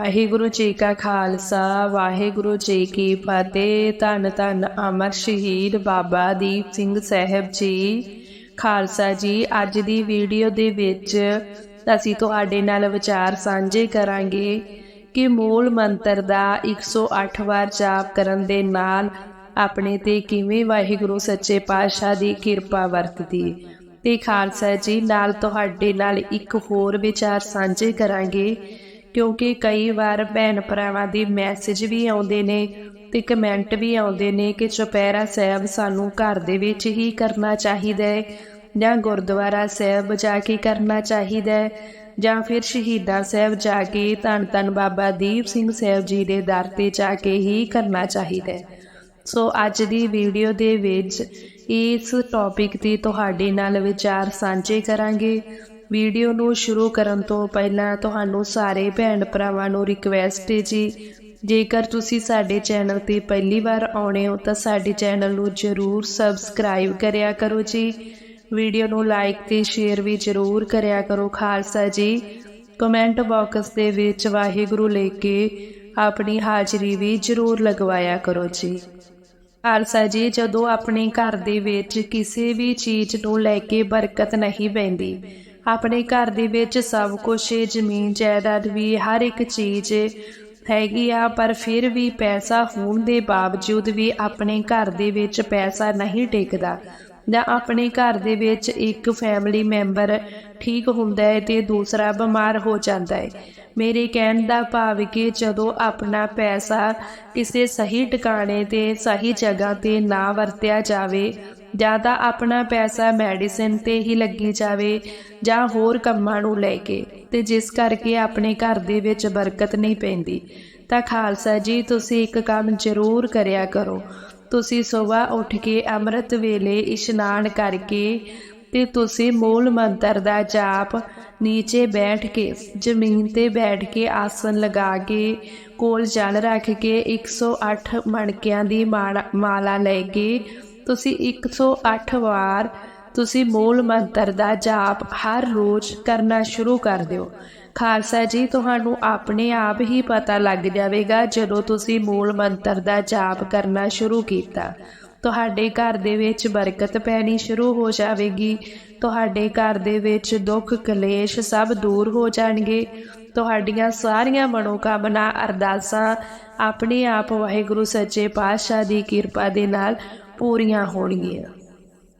ਵਾਹਿਗੁਰੂ ਜੀ ਕਾ ਖਾਲਸਾ, ਵਾਹਿਗੁਰੂ ਜੀ ਕੀ ਫਤਿਹ ਧੰਨ ਧੰਨ ਅਮਰ ਸ਼ਹੀਦ ਬਾਬਾ ਦੀਪ ਸਿੰਘ ਸਾਹਿਬ ਜੀ ਖਾਲਸਾ ਜੀ, ਅੱਜ ਦੀ ਵੀਡੀਓ ਦੇ ਵਿੱਚ ਅਸੀਂ ਤੁਹਾਡੇ ਨਾਲ ਵਿਚਾਰ ਸਾਂਝੇ ਕਰਾਂਗੇ ਕਿ ਮੂਲ ਮੰਤਰ ਦਾ 108 ਵਾਰ ਜਾਪ ਕਰਨ ਦੇ ਨਾਲ ਆਪਣੇ ਤੇ ਕਿਵੇਂ ਵਾਹਿਗੁਰੂ ਸੱਚੇ ਪਾਤਸ਼ਾਹ ਦੀ ਕਿਰਪਾ ਵਰਤਦੀ ਹੈ। ਤੇ ਖਾਲਸਾ ਜੀ, ਨਾਲ ਤੁਹਾਡੇ ਨਾਲ ਇੱਕ ਹੋਰ ਵਿਚਾਰ ਸਾਂਝੇ ਕਰਾਂਗੇ ਕਿਉਂਕਿ ਕਈ ਵਾਰ ਭੈਣ ਭਰਾਵਾਂ ਦੇ ਮੈਸੇਜ ਵੀ ਆਉਂਦੇ ਨੇ ਤੇ ਕਮੈਂਟ ਵੀ ਆਉਂਦੇ ਨੇ ਕਿ ਚੁਪਹਿਰਾ ਸਾਹਿਬ ਸਾਨੂੰ ਘਰ ਦੇ ਵਿੱਚ ਹੀ ਕਰਨਾ ਚਾਹੀਦਾ ਹੈ ਜਾਂ ਗੁਰਦੁਆਰਾ ਸਾਹਿਬ ਜਾ ਕੇ ਕਰਨਾ ਚਾਹੀਦਾ ਹੈ ਜਾਂ ਫਿਰ ਸ਼ਹੀਦਾਂ ਸਾਹਿਬ ਜਾ ਕੇ ਧੰਨ ਧੰਨ ਬਾਬਾ ਦੀਪ ਸਿੰਘ ਸਾਹਿਬ ਜੀ ਦੇ ਦਰ ਤੇ ਜਾ ਕੇ ਹੀ ਕਰਨਾ ਚਾਹੀਦਾ ਹੈ। ਸੋ ਅੱਜ ਦੀ ਵੀਡੀਓ ਦੇ ਵਿੱਚ ਇਸ ਟੌਪਿਕ ਤੇ ਤੁਹਾਡੇ ਨਾਲ ਵਿਚਾਰ ਸਾਂਝੇ ਕਰਾਂਗੇ। ਵੀਡੀਓ ਨੂੰ ਸ਼ੁਰੂ ਕਰਨ ਤੋਂ ਪਹਿਲਾਂ ਤੁਹਾਨੂੰ ਸਾਰੇ ਭੈਣ ਭਰਾਵਾਂ ਨੂੰ ਰਿਕਵੈਸਟ ਹੈ ਜੀ। ਜੇਕਰ ਤੁਸੀਂ ਸਾਡੇ ਚੈਨਲ ਤੇ ਪਹਿਲੀ ਵਾਰ ਆਉਣੇ ਹੋ ਤਾਂ ਸਾਡੇ ਚੈਨਲ ਨੂੰ ਜਰੂਰ ਸਬਸਕ੍ਰਾਈਬ ਕਰਿਆ ਕਰੋ ਜੀ। ਵੀਡੀਓ ਨੂੰ ਲਾਈਕ ਤੇ ਸ਼ੇਅਰ ਵੀ ਜਰੂਰ ਕਰਿਆ ਕਰੋ ਖਾਲਸਾ ਜੀ। ਕਮੈਂਟ ਬਾਕਸ ਦੇ ਵਿੱਚ ਵਾਹਿਗੁਰੂ ਲੈ ਕੇ ਆਪਣੀ ਹਾਜ਼ਰੀ ਵੀ ਜਰੂਰ ਲਗਵਾਇਆ ਕਰੋ ਜੀ। ਖਾਲਸਾ ਜੀ, ਜਦੋਂ ਆਪਣੇ ਘਰ ਦੇ ਵਿੱਚ ਕਿਸੇ ਵੀ ਚੀਜ਼ ਨੂੰ ਲੈ ਕੇ ਬਰਕਤ ਨਹੀਂ ਪੈਂਦੀ ਆਪਣੇ ਘਰ ਦੇ ਵਿੱਚ ਸਭ ਕੁਝ ਜ਼ਮੀਨ ਜਾਇਦਾਦ ਵੀ ਹਰ ਇੱਕ ਚੀਜ਼ ਹੈਗੀ ਆ, ਪਰ ਫਿਰ ਵੀ ਪੈਸਾ ਹੋਣ ਦੇ ਬਾਵਜੂਦ ਵੀ ਆਪਣੇ ਘਰ ਦੇ ਵਿੱਚ ਪੈਸਾ ਨਹੀਂ ਟਿਕਦਾ। ਜਾਂ ਆਪਣੇ ਘਰ ਦੇ ਵਿੱਚ ਇੱਕ ਫੈਮਿਲੀ ਮੈਂਬਰ ਠੀਕ ਹੁੰਦਾ ਹੈ ਤੇ ਦੂਸਰਾ ਬਿਮਾਰ ਹੋ ਜਾਂਦਾ ਹੈ। ਮੇਰੇ ਕਹਿਣ ਦਾ ਭਾਵ ਕਿ ਜਦੋਂ ਆਪਣਾ ਪੈਸਾ ਕਿਸੇ ਸਹੀ ਟਿਕਾਣੇ ਤੇ ਸਹੀ ਜਗ੍ਹਾ ਤੇ ਨਾ ਵਰਤਿਆ ਜਾਵੇ ਜਾਂ ਤਾਂ ਆਪਣਾ ਪੈਸਾ ਮੈਡੀਸਿਨ ਤੇ ਹੀ ਲੱਗੀ ਜਾਵੇ ਜਾਂ ਹੋਰ ਕੰਮਾਂ ਨੂੰ ਲੈ ਕੇ ਤੇ ਜਿਸ ਕਰਕੇ ਆਪਣੇ ਘਰ ਦੇ ਵਿੱਚ ਬਰਕਤ ਨਹੀਂ ਪੈਂਦੀ। ਤਾਂ ਖਾਲਸਾ ਜੀ, ਤੁਸੀਂ ਇੱਕ ਕੰਮ ਜ਼ਰੂਰ ਕਰਿਆ ਕਰੋ। ਤੁਸੀਂ ਸਵੇਰ ਉੱਠ ਕੇ ਅੰਮ੍ਰਿਤ ਵੇਲੇ ਇਸ਼ਨਾਨ ਕਰਕੇ ਤੇ ਤੁਸੀਂ ਮੂਲ ਮੰਤਰ ਦਾ ਜਾਪ ਨੀਚੇ ਬੈਠ ਕੇ, ਜ਼ਮੀਨ ਤੇ ਬੈਠ ਕੇ ਆਸਨ ਲਗਾ ਕੇ, ਕੋਲ ਜਲ ਰੱਖ ਕੇ 108 ਮਣਕਿਆਂ ਦੀ ਮਾਲਾ ਮਾਲਾ ਲੈ ਕੇ ਤੁਸੀਂ 108 ਵਾਰ ਤੁਸੀਂ ਮੂਲ ਮੰਤਰ ਦਾ ਜਾਪ ਹਰ ਰੋਜ਼ ਕਰਨਾ ਸ਼ੁਰੂ ਕਰ ਦਿਓ। ਖਾਲਸਾ ਜੀ, ਤੁਹਾਨੂੰ ਆਪਣੇ ਆਪ ਹੀ ਪਤਾ ਲੱਗ ਜਾਵੇਗਾ ਜਦੋਂ ਤੁਸੀਂ ਮੂਲ ਮੰਤਰ ਦਾ ਜਾਪ ਕਰਨਾ ਸ਼ੁਰੂ ਕੀਤਾ। ਤੁਹਾਡੇ ਘਰ ਦੇ ਵਿੱਚ ਬਰਕਤ ਪੈਣੀ ਸ਼ੁਰੂ ਹੋ ਜਾਵੇਗੀ। ਤੁਹਾਡੇ ਘਰ ਦੇ ਵਿੱਚ ਦੁੱਖ, ਕਲੇਸ਼ ਸਭ ਦੂਰ ਹੋ ਜਾਣਗੇ। ਤੁਹਾਡੀਆਂ ਸਾਰੀਆਂ ਮਨੋਕਾਮਨਾ, ਅਰਦਾਸਾਂ ਆਪਣੇ ਆਪ ਵਾਹਿਗੁਰੂ ਸੱਚੇ ਪਾਤਸ਼ਾਹ ਦੀ ਕਿਰਪਾ ਦੇ ਨਾਲ ਪੂਰੀਆਂ ਹੋਣਗੀਆਂ।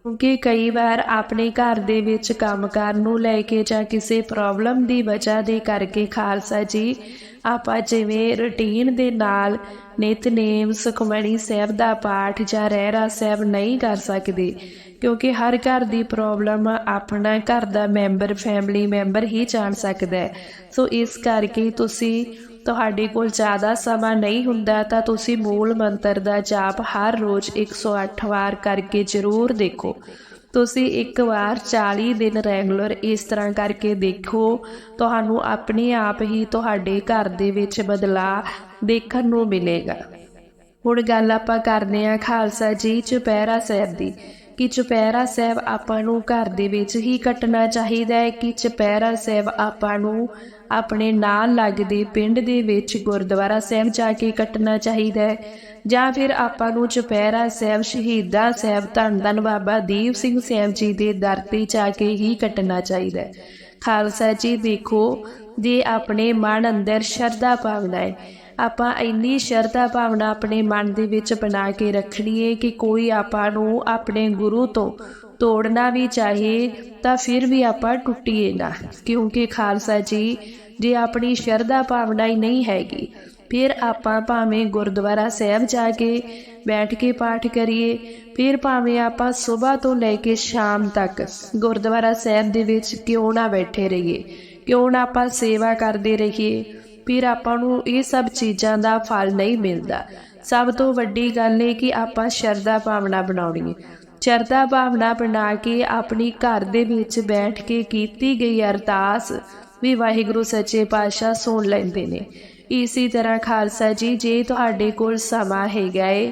ਕਿਉਂਕਿ ਕਈ ਵਾਰ ਆਪਣੇ ਘਰ ਦੇ ਵਿੱਚ ਕੰਮਕਾਰ ਨੂੰ ਲੈ ਕੇ ਜਾਂ ਕਿਸੇ ਪ੍ਰੋਬਲਮ ਦੀ ਵਜ੍ਹਾ ਦੇ ਕਰਕੇ ਖਾਲਸਾ ਜੀ, ਆਪਾਂ ਜਿਵੇਂ ਰੁਟੀਨ ਦੇ ਨਾਲ ਨਿਤਨੇਮ ਸੁਖਮਣੀ ਸਾਹਿਬ ਦਾ ਪਾਠ ਜਾਂ ਰਹਿਰਾ ਸਾਹਿਬ ਨਹੀਂ ਕਰ ਸਕਦੇ। ਕਿਉਂਕਿ ਹਰ ਘਰ ਦੀ ਪ੍ਰੋਬਲਮ ਆਪਣਾ ਘਰ ਦਾ ਮੈਂਬਰ ਫੈਮਿਲੀ ਮੈਂਬਰ ਹੀ ਜਾਣ ਸਕਦਾ ਹੈ। ਸੋ ਇਸ ਕਰਕੇ ਤੁਸੀਂ ਤੁਹਾਡੇ ਕੋਲ ਜ਼ਿਆਦਾ ਸਮਾਂ ਨਹੀਂ ਹੁੰਦਾ ਤਾਂ ਤੁਸੀਂ ਮੂਲ ਮੰਤਰ ਦਾ ਜਾਪ ਹਰ ਰੋਜ਼ 108 ਵਾਰ ਕਰਕੇ ਜ਼ਰੂਰ ਦੇਖੋ। ਤੁਸੀਂ ਇੱਕ ਵਾਰ 40 ਦਿਨ ਰੈਗੂਲਰ ਇਸ ਤਰ੍ਹਾਂ ਕਰਕੇ ਦੇਖੋ। ਤੁਹਾਨੂੰ ਆਪਣੇ ਆਪ ਹੀ ਤੁਹਾਡੇ ਘਰ ਦੇ ਵਿੱਚ ਬਦਲਾਅ ਦੇਖਣ ਨੂੰ ਮਿਲੇਗਾ। ਹੁਣ ਗੱਲ ਆਪਾਂ ਕਰਦੇ ਹਾਂ ਖਾਲਸਾ ਜੀ ਚੁਪਹਿਰਾ ਸਾਹਿਬ ਦੀ। ਕਿ ਚੁਪਹਿਰਾ ਸਾਹਿਬ ਆਪਾਂ ਨੂੰ ਘਰ ਦੇ ਵਿੱਚ ਹੀ ਕੱਟਣਾ ਚਾਹੀਦਾ ਹੈ ਕਿ ਚੁਪਹਿਰਾ ਸਾਹਿਬ ਆਪਾਂ ਨੂੰ ਆਪਣੇ ਨਾਲ ਲੱਗਦੇ ਪਿੰਡ ਦੇ ਵਿੱਚ ਗੁਰਦੁਆਰਾ ਸਾਹਿਬ ਜਾ ਕੇ ਕੱਟਣਾ ਚਾਹੀਦਾ ਹੈ। ਜਾਂ ਫਿਰ ਆਪਾਂ ਨੂੰ ਚੁਪਹਿਰਾ ਸਾਹਿਬ ਸ਼ਹੀਦਾਂ ਸਾਹਿਬ ਧੰਨ ਧੰਨ ਬਾਬਾ ਦੀਪ ਸਿੰਘ ਸਾਹਿਬ ਜੀ ਦੇ ਦਰ ਤੇ ਜਾ ਕੇ ਹੀ ਕੱਟਣਾ ਚਾਹੀਦਾ ਹੈ। ਖਾਲਸਾ ਜੀ ਦੇਖੋ, ਜੇ ਆਪਣੇ ਮਨ ਅੰਦਰ ਸ਼ਰਧਾ ਭਾਵਨਾ ਹੈ ਆਪਾਂ ਇੰਨੀ ਸ਼ਰਧਾ ਭਾਵਨਾ ਆਪਣੇ ਮਨ ਦੇ ਵਿੱਚ ਬਣਾ ਕੇ ਰੱਖਣੀ ਹੈ ਕਿ ਕੋਈ ਆਪਾਂ ਨੂੰ ਆਪਣੇ ਗੁਰੂ ਤੋਂ ਤੋੜਨਾ ਵੀ ਚਾਹੇ ਤਾਂ ਫਿਰ ਵੀ ਆਪਾਂ ਟੁੱਟੀਏ ਨਾ। ਕਿਉਂਕਿ ਖਾਲਸਾ ਜੀ, ਜੇ ਆਪਣੀ ਸ਼ਰਧਾ ਭਾਵਨਾ ਹੀ ਨਹੀਂ ਹੈਗੀ, ਫਿਰ ਆਪਾਂ ਭਾਵੇਂ ਗੁਰਦੁਆਰਾ ਸਾਹਿਬ ਜਾ ਕੇ ਬੈਠ ਕੇ ਪਾਠ ਕਰੀਏ, ਫਿਰ ਭਾਵੇਂ ਆਪਾਂ ਸਵੇਰ ਤੋਂ ਲੈ ਕੇ ਸ਼ਾਮ ਤੱਕ ਗੁਰਦੁਆਰਾ ਸਾਹਿਬ ਦੇ ਵਿੱਚ ਕਿਉਂ ਨਾ ਬੈਠੇ ਰਹੀਏ, ਕਿਉਂ ਨਾ ਆਪਾਂ ਸੇਵਾ ਕਰਦੇ ਰਹੀਏ ਫਿਰ ਆਪਾਂ ਨੂੰ ਇਹ ਸਭ ਚੀਜ਼ਾਂ ਦਾ ਫਲ ਨਹੀਂ ਮਿਲਦਾ। ਸਭ ਤੋਂ ਵੱਡੀ ਗੱਲ ਇਹ ਕਿ ਆਪਾਂ ਸ਼ਰਧਾ ਭਾਵਨਾ ਬਣਾਉਣੀ ਹੈ। ਸ਼ਰਧਾ ਭਾਵਨਾ ਬਣਾ ਕੇ ਆਪਣੀ ਘਰ ਦੇ ਵਿੱਚ ਬੈਠ ਕੇ ਕੀਤੀ ਗਈ ਅਰਦਾਸ ਵੀ ਵਾਹਿਗੁਰੂ ਸੱਚੇ ਪਾਤਸ਼ਾਹ ਸੁਣ ਲੈਂਦੇ ਨੇ। ਇਸੇ ਤਰ੍ਹਾਂ ਖਾਲਸਾ ਜੀ, ਜੇ ਤੁਹਾਡੇ ਕੋਲ ਸਮਾਂ ਹੈਗਾ ਏ,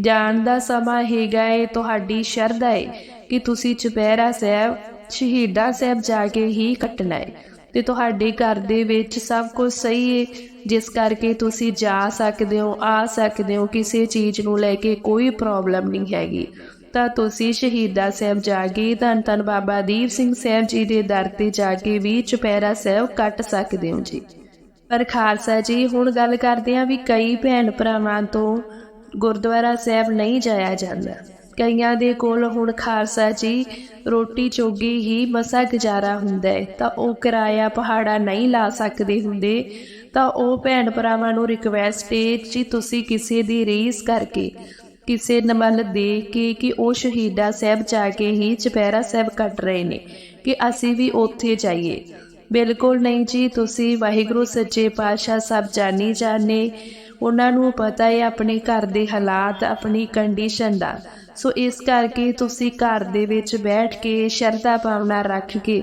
ਜਾਣ ਦਾ ਸਮਾਂ ਹੈਗਾ ਏ, ਤੁਹਾਡੀ ਸ਼ਰਧਾ ਏ ਕਿ ਤੁਸੀਂ ਚੁਪਹਿਰਾ ਸਾਹਿਬ, ਸ਼ਹੀਦਾਂ ਸਾਹਿਬ ਜਾ ਕੇ ਹੀ ਕੱਟਣਾ ਏ। ਤੇ ਤੁਹਾਡੇ ਘਰ ਦੇ ਵਿੱਚ ਸਭ ਕੁਝ ਸਹੀ ਹੈ ਜਿਸ ਕਰਕੇ ਤੁਸੀਂ ਜਾ ਸਕਦੇ ਹੋ, ਆ ਸਕਦੇ ਹੋ, ਕਿਸੇ ਚੀਜ਼ ਨੂੰ ਲੈ ਕੇ ਕੋਈ ਪ੍ਰੋਬਲਮ ਨਹੀਂ ਹੈਗੀ। ਤਾਂ ਤੁਸੀਂ ਸ਼ਹੀਦਾ ਸਾਹਿਬ ਜਾ ਕੇ, ਧੰਨ ਧੰਨ ਬਾਬਾ ਦੀਪ ਸਿੰਘ ਸਾਹਿਬ ਜੀ ਦੇ ਦਰ ਤੇ ਜਾ ਕੇ ਵੀ ਚੁਪਹਿਰਾ ਸਾਹਿਬ ਕੱਟ ਸਕਦੇ ਹੋ ਜੀ। ਪਰ ਖਾਲਸਾ ਜੀ, ਹੁਣ ਗੱਲ ਕਰਦੇ ਹਾਂ ਵੀ ਕਈ ਭੈਣ ਭਰਾਵਾਂ ਤੋਂ ਗੁਰਦੁਆਰਾ ਸਾਹਿਬ ਨਹੀਂ ਜਾਇਆ ਜਾਂਦਾ। ਕਈਆਂ ਦੇ ਕੋਲ ਹੁਣ ਖਾਲਸਾ ਜੀ ਰੋਟੀ ਚੋਗੀ ਹੀ ਮਸਾ ਗੁਜ਼ਾਰਾ ਹੁੰਦਾ ਹੈ। ਤਾਂ ਉਹ ਕਿਰਾਇਆ ਪਹਾੜਾ ਨਹੀਂ ਲਾ ਸਕਦੇ ਹੁੰਦੇ। ਤਾਂ ਉਹ ਭੈਣ ਭਰਾਵਾਂ ਨੂੰ ਰਿਕਵੈਸਟ ਹੈ, ਜੀ ਤੁਸੀਂ ਕਿਸੇ ਦੀ ਰੀਸ ਕਰਕੇ ਕਿਸੇ ਨਮਲ ਦੇ ਕੇ ਕਿ ਉਹ ਸ਼ਹੀਦਾ ਸਾਹਿਬ ਜਾ ਕੇ ਹੀ ਚੁਪਹਿਰਾ ਸਾਹਿਬ ਕੱਟ ਰਹੇ ਨੇ ਕਿ ਅਸੀਂ ਵੀ ਉੱਥੇ ਜਾਈਏ। ਬਿਲਕੁਲ ਨਹੀਂ ਜੀ, ਤੁਸੀਂ ਵਾਹਿਗੁਰੂ, ਸੱਚੇ ਪਾਤਸ਼ਾਹ ਸਭ ਜਾਣੀ ਜਾਣੇ ਉਹਨਾਂ ਨੂੰ ਪਤਾ ਹੈ ਆਪਣੇ ਘਰ ਦੇ ਹਾਲਾਤ, ਆਪਣੀ ਕੰਡੀਸ਼ਨ ਦਾ। ਸੋ ਇਸ ਕਰਕੇ ਤੁਸੀਂ ਘਰ ਦੇ ਵਿੱਚ ਬੈਠ ਕੇ ਸ਼ਰਧਾ ਭਾਵਨਾ ਰੱਖ ਕੇ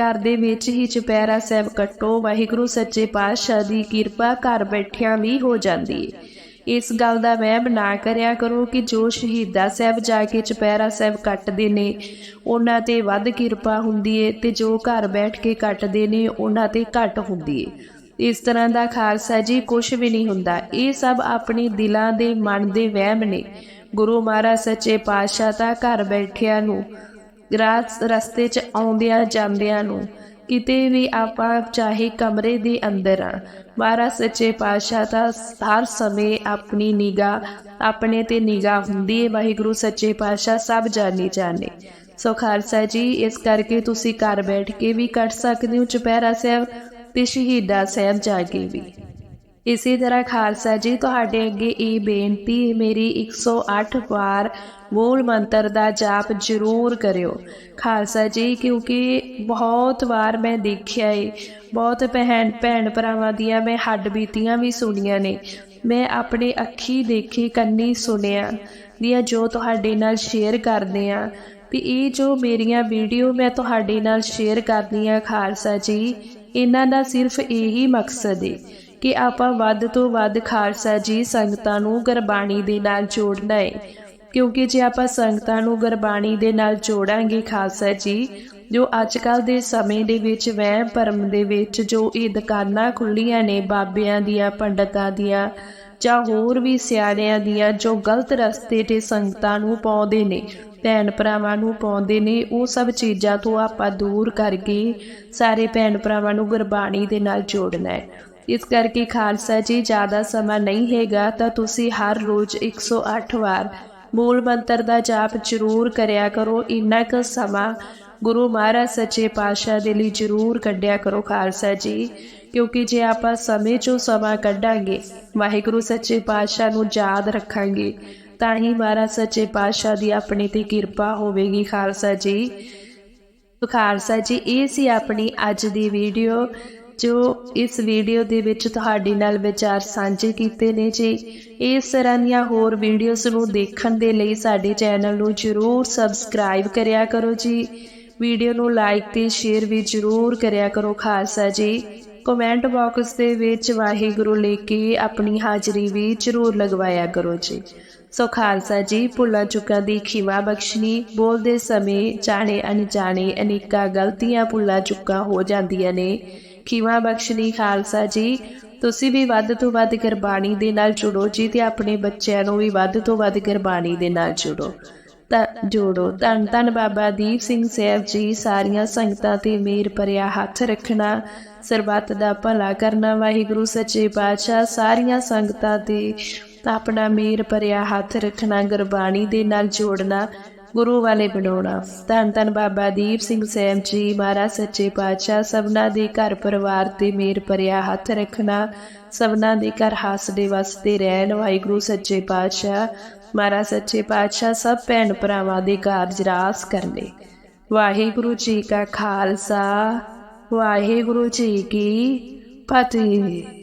ਘਰ ਦੇ ਵਿੱਚ ਹੀ ਚੁਪਹਿਰਾ ਸਾਹਿਬ ਕੱਟੋ, ਵਾਹਿਗੁਰੂ ਸੱਚੇ ਪਾਤਸ਼ਾਹ ਦੀ ਕਿਰਪਾ ਘਰ ਬੈਠਿਆਂ ਵੀ ਹੋ ਜਾਂਦੀ ਹੈ ਇਸ ਗੱਲ ਦਾ ਵਹਿਮ ਨਾ ਕਰਿਆ ਕਰੋ ਕਿ ਜੋ ਸ਼ਹੀਦਾ ਸਾਹਿਬ ਜਾ ਕੇ ਚੁਪਹਿਰਾ ਸਾਹਿਬ ਕੱਟਦੇ ਨੇ, ਉਹਨਾਂ ਤੇ ਵੱਧ ਕਿਰਪਾ ਹੁੰਦੀ ਏ ਤੇ ਜੋ ਘਰ ਬੈਠ ਕੇ ਕੱਟਦੇ ਨੇ, ਉਹਨਾਂ ਤੇ ਘੱਟ ਹੁੰਦੀ ਏ। ਇਸ ਤਰ੍ਹਾਂ ਦਾ ਖਾਲਸਾ ਜੀ ਕੁਝ ਵੀ ਨਹੀਂ ਹੁੰਦਾ। ਇਹ ਸਭ ਆਪਣੇ ਦਿਲਾਂ ਦੇ, ਮਨ ਦੇ ਵਹਿਮ ਨੇ। ਗੁਰੂ ਮਹਾਰਾਜ ਸੱਚੇ ਪਾਤਸ਼ਾਹ ਤਾਂ ਘਰ ਬੈਠਿਆਂ ਨੂੰ, ਰਾਤ ਰਸਤੇ 'ਚ ਆਉਂਦਿਆਂ ਜਾਂਦਿਆਂ ਨੂੰ, ਕਿਤੇ ਵੀ ਆਪਾਂ ਚਾਹੇ ਕਮਰੇ ਦੇ ਅੰਦਰ ਆ, ਮਹਾਰਾਜ ਸੱਚੇ ਪਾਤਸ਼ਾਹ ਤਾਂ ਹਰ ਸਮੇਂ ਆਪਣੀ ਨਿਗਾਹ, ਆਪਣੇ ਤੇ ਨਿਗਾਹ ਹੁੰਦੀ ਹੈ ਵਾਹਿਗੁਰੂ ਸੱਚੇ ਪਾਤਸ਼ਾਹ ਸਭ ਜਾਣੀ ਜਾਣੇ। ਸੋ ਖਾਲਸਾ ਜੀ, ਇਸ ਕਰਕੇ ਤੁਸੀਂ ਘਰ ਬੈਠ ਕੇ ਵੀ ਕੱਟ ਸਕਦੇ ਹੋ, ਚੁਪਹਿਰਾ ਸਾਹਿਬ ਤੇ ਸ਼ਹੀਦਾ ਸਾਹਿਬ ਜਾ ਕੇ ਵੀ। ਇਸੇ ਤਰ੍ਹਾਂ ਖਾਲਸਾ ਜੀ, ਤੁਹਾਡੇ ਅੱਗੇ ਇਹ ਬੇਨਤੀ ਹੈ ਮੇਰੀ 108 ਵਾਰ ਮੂਲ ਮੰਤਰ ਦਾ ਜਾਪ ਜ਼ਰੂਰ ਕਰਿਓ। ਖਾਲਸਾ ਜੀ, ਕਿਉਂਕਿ ਬਹੁਤ ਵਾਰ ਮੈਂ ਦੇਖਿਆ ਏ, ਬਹੁਤ ਭੈਣ ਭੈਣ ਭਰਾਵਾਂ ਦੀਆਂ ਮੈਂ ਹੱਡ ਬੀਤੀਆਂ ਵੀ ਸੁਣੀਆਂ ਨੇ। ਮੈਂ ਆਪਣੇ ਅੱਖੀ ਦੇਖੀ, ਕੰਨੀ ਸੁਣਿਆ ਦੀਆਂ ਜੋ ਤੁਹਾਡੇ ਨਾਲ ਸ਼ੇਅਰ ਕਰਦੇ ਆ। ਤੇ ਇਹ ਜੋ ਮੇਰੀਆਂ ਵੀਡੀਓ ਮੈਂ ਤੁਹਾਡੇ ਨਾਲ ਸ਼ੇਅਰ ਕਰਦੀ ਆ ਖਾਲਸਾ ਜੀ, ਇਹਨਾਂ ਦਾ ਸਿਰਫ ਇਹੀ ਮਕਸਦ ਏ ਕਿ ਆਪਾਂ ਵੱਧ ਤੋਂ ਵੱਧ ਖਾਲਸਾ ਜੀ ਸੰਗਤਾਂ ਨੂੰ ਗੁਰਬਾਣੀ ਦੇ ਨਾਲ ਜੋੜਨਾ ਹੈ ਕਿਉਂਕਿ ਜੇ ਆਪਾਂ ਸੰਗਤਾਂ ਨੂੰ ਗੁਰਬਾਣੀ ਦੇ ਨਾਲ ਜੋੜਾਂਗੇ ਖਾਲਸਾ ਜੀ, ਜੋ ਅੱਜ ਕੱਲ ਦੇ ਸਮੇਂ ਦੇ ਵਿੱਚ ਵਹਿਮ ਭਰਮ ਦੇ ਵਿੱਚ ਜੋ ਇਹ ਦੁਕਾਨਾਂ ਖੁੱਲੀਆਂ ਨੇ ਬਾਬਿਆਂ ਦੀਆਂ, ਪੰਡਤਾਂ ਦੀਆਂ, ਜਾਂ ਹੋਰ ਵੀ ਸਿਆਣਿਆਂ ਦੀਆਂ ਜੋ ਗਲਤ ਰਸਤੇ ਤੇ ਸੰਗਤਾਂ ਨੂੰ ਪਾਉਂਦੇ ਨੇ, ਭੈਣ ਭਰਾਵਾਂ ਨੂੰ ਪਾਉਂਦੇ ਨੇ, ਉਹ ਸਭ ਚੀਜ਼ਾਂ ਤੋਂ ਆਪਾਂ ਦੂਰ ਕਰਕੇ ਸਾਰੇ ਭੈਣ ਭਰਾਵਾਂ ਨੂੰ ਗੁਰਬਾਣੀ ਦੇ ਨਾਲ ਜੋੜਨਾ ਹੈ ਇਸ ਕਰਕੇ ਖਾਲਸਾ ਜੀ, ਜ਼ਿਆਦਾ ਸਮਾਂ ਨਹੀਂ ਹੈਗਾ ਤਾਂ ਤੁਸੀਂ ਹਰ ਰੋਜ਼ 108 ਵਾਰ ਮੂਲ ਮੰਤਰ ਦਾ ਜਾਪ ਜ਼ਰੂਰ ਕਰਿਆ ਕਰੋ। ਇੰਨਾ ਕੁ ਸਮਾਂ ਗੁਰੂ ਮਹਾਰਾਜ ਸੱਚੇ ਪਾਤਸ਼ਾਹ ਦੇ ਲਈ ਜ਼ਰੂਰ ਕੱਢਿਆ ਕਰੋ ਖਾਲਸਾ ਜੀ, ਕਿਉਂਕਿ ਜੇ ਆਪਾਂ ਸਮੇਂ ਚੋਂ ਸਮਾਂ ਕੱਢਾਂਗੇ, ਵਾਹਿਗੁਰੂ ਸੱਚੇ ਪਾਤਸ਼ਾਹ ਨੂੰ ਯਾਦ ਰੱਖਾਂਗੇ, ਤਾਂ ਹੀ ਮਹਾਰਾਜ ਸੱਚੇ ਪਾਤਸ਼ਾਹ ਦੀ ਆਪਣੇ ਤੇ ਕਿਰਪਾ ਹੋਵੇਗੀ ਖਾਲਸਾ ਜੀ। ਖਾਲਸਾ ਜੀ, ਇਹ ਸੀ ਆਪਣੀ ਅੱਜ ਦੀ ਵੀਡੀਓ। ਜੋ ਇਸ ਵੀਡੀਓ ਦੇ ਵਿੱਚ ਤੁਹਾਡੇ ਨਾਲ ਵਿਚਾਰ ਸਾਂਝੇ ਕੀਤੇ ਨੇ ਜੀ। ਇਸ ਤਰ੍ਹਾਂ ਦੀਆਂ ਹੋਰ ਵੀਡੀਓਜ਼ ਨੂੰ ਦੇਖਣ ਦੇ ਲਈ ਸਾਡੇ ਚੈਨਲ ਨੂੰ ਜਰੂਰ ਸਬਸਕ੍ਰਾਈਬ ਕਰਿਆ ਕਰੋ ਜੀ। ਵੀਡੀਓ ਨੂੰ ਲਾਈਕ ਤੇ ਸ਼ੇਅਰ ਵੀ ਜਰੂਰ ਕਰਿਆ ਕਰੋ ਖਾਲਸਾ ਜੀ। ਕਮੈਂਟ ਬਾਕਸ ਦੇ ਵਿੱਚ ਵਾਹਿਗੁਰੂ ਲਿਖ ਕੇ ਆਪਣੀ ਹਾਜ਼ਰੀ ਵੀ ਜਰੂਰ ਲਗਵਾਇਆ ਕਰੋ ਜੀ। ਸੋ ਖਾਲਸਾ ਜੀ, ਭੁੱਲਾਂ ਚੁੱਕਾਂ ਦੀ ਖਿਮਾ ਬਖਸ਼ਣੀ, ਬੋਲਦੇ ਸਮੇਂ ਜਾਣੇ ਅਣਜਾਣੇ ਅਨੇਕਾਂ ਗਲਤੀਆਂ ਭੁੱਲਾਂ ਚੁੱਕਾਂ ਹੋ ਜਾਂਦੀਆਂ ਨੇ। ਖਿਮਾ ਬਖਸ਼ਣੀ ਖਾਲਸਾ ਜੀ। ਤੁਸੀਂ ਵੀ ਵੱਧ ਤੋਂ ਵੱਧ ਗੁਰਬਾਣੀ ਦੇ ਨਾਲ ਜੁੜੋ ਜੀ ਤੇ ਆਪਣੇ ਬੱਚਿਆਂ ਨੂੰ ਵੀ ਵੱਧ ਤੋਂ ਵੱਧ ਗੁਰਬਾਣੀ ਦੇ ਨਾਲ ਜੁੜੋ। ਤਾਂ, ਜੋੜੋ। ਧੰਨ ਧੰਨ ਬਾਬਾ ਦੀਪ ਸਿੰਘ ਸਾਹਿਬ ਜੀ, ਸਾਰੀਆਂ ਸੰਗਤਾਂ ਤੇ ਮੇਰ ਭਰਿਆ ਹੱਥ ਰੱਖਣਾ, ਸਰਬੱਤ ਦਾ ਭਲਾ ਕਰਨਾ, ਵਾਹਿਗੁਰੂ, ਸੱਚੇ ਪਾਤਸ਼ਾਹ, ਸਾਰੀਆਂ ਸੰਗਤਾਂ ਤੇ ਆਪਣਾ ਮੇਰ ਭਰਿਆ ਹੱਥ ਰੱਖਣਾ, ਗੁਰਬਾਣੀ ਦੇ ਨਾਲ ਜੋੜਨਾ ਗੁਰੂ ਵਾਲੇ ਬਣਾਉਣਾ। ਧੰਨ ਧੰਨ ਬਾਬਾ ਦੀਪ ਸਿੰਘ ਸਾਹਿਬ ਜੀ, ਮਹਾਰਾਜ ਸੱਚੇ ਪਾਤਸ਼ਾਹ, ਸਭਨਾ ਦੇ ਘਰ ਪਰਿਵਾਰ ਤੇ ਮੇਰ ਭਰਿਆ ਹੱਥ ਰੱਖਣਾ, ਸਭਨਾ ਦੇ ਘਰ ਹੱਸਦੇ ਵਸਦੇ ਰਹਿਣ, ਵਾਹਿਗੁਰੂ ਸੱਚੇ ਪਾਤਸ਼ਾਹ, ਮਹਾਰਾਜ ਸੱਚੇ ਪਾਤਸ਼ਾਹ, ਸਭ ਭੈਣ ਭਰਾਵਾਂ ਦੇ ਕਾਰਜ ਰਾਸ ਕਰਨੇ। ਵਾਹਿਗੁਰੂ ਜੀ ਕਾ ਖਾਲਸਾ, ਵਾਹਿਗੁਰੂ ਜੀ ਕੀ ਫਤਿਹ।